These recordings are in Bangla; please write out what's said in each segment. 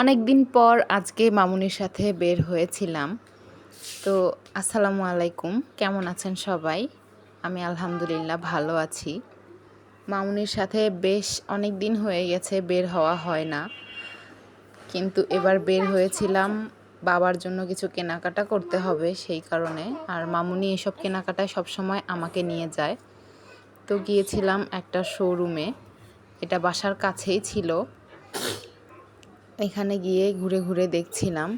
অনেক দিন পর আজকে মামুনির সাথে বের হয়েছিলাম। তো আসসালামু আলাইকুম, কেমন আছেন সবাই? আমি আলহামদুলিল্লাহ ভালো আছি। মামুনির সাথে বেশ অনেক দিন হয়ে গেছে, বের হওয়া হয় না। কিন্তু এবার বের হয়েছিলাম, বাবার জন্য কিছু কেনাকাটা করতে হবে সেই কারণে। আর মামুনি এসব কেনাকাটায় সবসময় আমাকে নিয়ে যায়। তো গিয়েছিলাম একটা শোরুমে, এটা বাসার কাছেই ছিল। এখানে গিয়ে ঘুরে ঘুরে দেখছিলাম।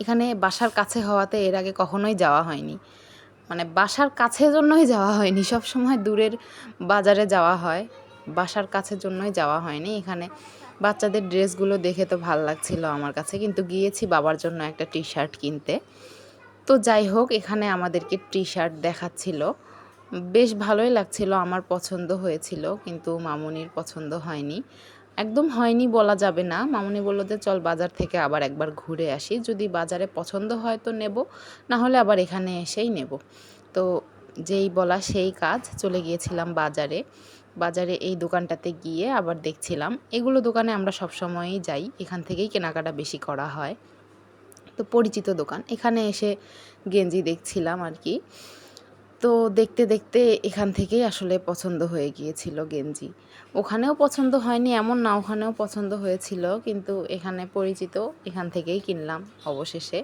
এখানে বাসার কাছে হওয়াতে এর আগে কখনোই যাওয়া হয়নি। মানে বাসার কাছে জন্যই যাওয়া হয়নি, সব সময় দূরের বাজারে যাওয়া হয়। বাসার কাছের জন্যই যাওয়া হয়নি। এখানে বাচ্চাদের ড্রেসগুলো দেখে তো ভালো লাগছিল আমার কাছে, কিন্তু গিয়েছি বাবার জন্য একটা টি শার্ট কিনতে। তো যাই হোক, এখানে আমাদেরকে টি শার্ট দেখাচ্ছিল। বেশ ভালোই লাগছিল, আমার পছন্দ হয়েছিল, কিন্তু মামুনির পছন্দ হয়নি। একদম হয়নি বলা যাবে না। মামনি বলল যে, চল বাজার থেকে আবার একবার ঘুরে আসি। যদি বাজারে পছন্দ হয় তো নেব, না হলে আবার এখানে এসেই নেব। তো যেই বলা সেই কাজ, চলে গিয়েছিলাম বাজারে। বাজারে এই দোকানটাতে গিয়ে আবার দেখছিলাম। এগুলো দোকানে আমরা সবসময়ই যাই। এখান থেকেই কেনাকাটা বেশি করা হয়। তো পরিচিত দোকান। এখানে এসে গেঞ্জি দেখছিলাম আর কি। তো দেখতে দেখতে এখান থেকেই আসলে পছন্দ হয়ে গিয়েছিল গেঞ্জি। ওখানেও পছন্দ হয়নি, এমন না ওখানেও পছন্দ হয়েছিল, কিন্তু এখানে পরিচিত, এখান থেকেই কিনলাম অবশেষে।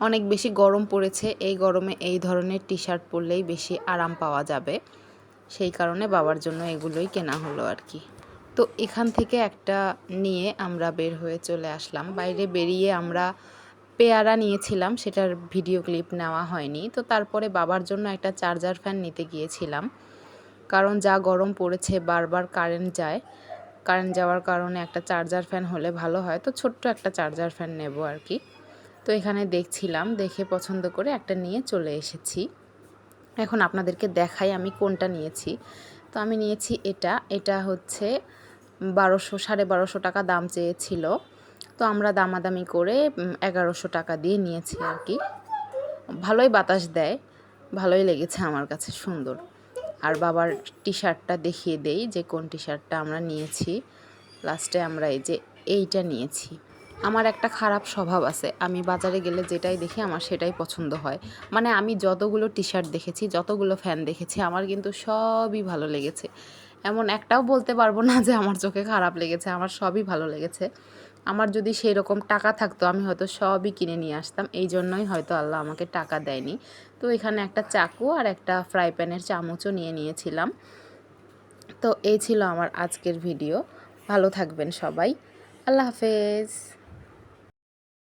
অনেক বেশি গরম পড়েছে, এই গরমে এই ধরনের টি শার্ট পরলেই বেশি আরাম পাওয়া যাবে। সেই কারণে বাবার জন্য এগুলোই কেনা হলো আর কি। তো এখান থেকে একটা নিয়ে আমরা বের হয়ে চলে আসলাম। বাইরে বেরিয়ে আমরা পেয়ারা নিয়েছিলাম, সেটার ভিডিও ক্লিপ নেওয়া হয়নি। তো তারপরে বাবার জন্য একটা চার্জার ফ্যান নিতে গিয়েছিলাম। কারণ যা গরম পড়েছে, বারবার কারেন্ট যায়। কারেন্ট যাওয়ার কারণে একটা চার্জার ফ্যান হলে ভালো হয়। তো ছোট্ট একটা চার্জার ফ্যান নেব আর কি। তো এখানে দেখছিলাম, দেখে পছন্দ করে একটা নিয়ে চলে এসেছি। এখন আপনাদেরকে দেখাই আমি কোনটা নিয়েছি। তো আমি নিয়েছি এটা। এটা হচ্ছে বারোশো, সাড়ে বারোশো টাকা দাম চেয়েছিল। তো আমরা দামাদামি করে এগারোশো টাকা দিয়ে নিয়েছি আর কি। ভালোই বাতাস দেয়, ভালোই লেগেছে আমার কাছে, সুন্দর। আর বাবার টি শার্টটা দেখিয়ে দেই যে কোন টি শার্টটা আমরা নিয়েছি। লাস্টে আমরা এই যে এইটা নিয়েছি। আমার একটা খারাপ স্বভাব আছে, আমি বাজারে গেলে যেটাই দেখি আমার সেটাই পছন্দ হয়। মানে আমি যতগুলো টি শার্ট দেখেছি, যতগুলো ফ্যান দেখেছি, আমার কিন্তু সবই ভালো লেগেছে। এমন একটাও বলতে পারব না যে আমার চোখে খারাপ লেগেছে, আমার সবই ভালো লেগেছে। আমার যদি সেই রকম টাকা থাকতো, আমি হয়তো সবই কিনে নিয়ে আসতাম। এই জন্যই হয়তো আল্লাহ আমাকে টাকা দেয়নি। তো এখানে একটা চাকু আর একটা ফ্রাই প্যানের চামচও নিয়ে নিয়েছিলাম। তো এই ছিল আমার আজকের ভিডিও ভালো থাকবেন সবাই। আল্লাহ হাফেজ।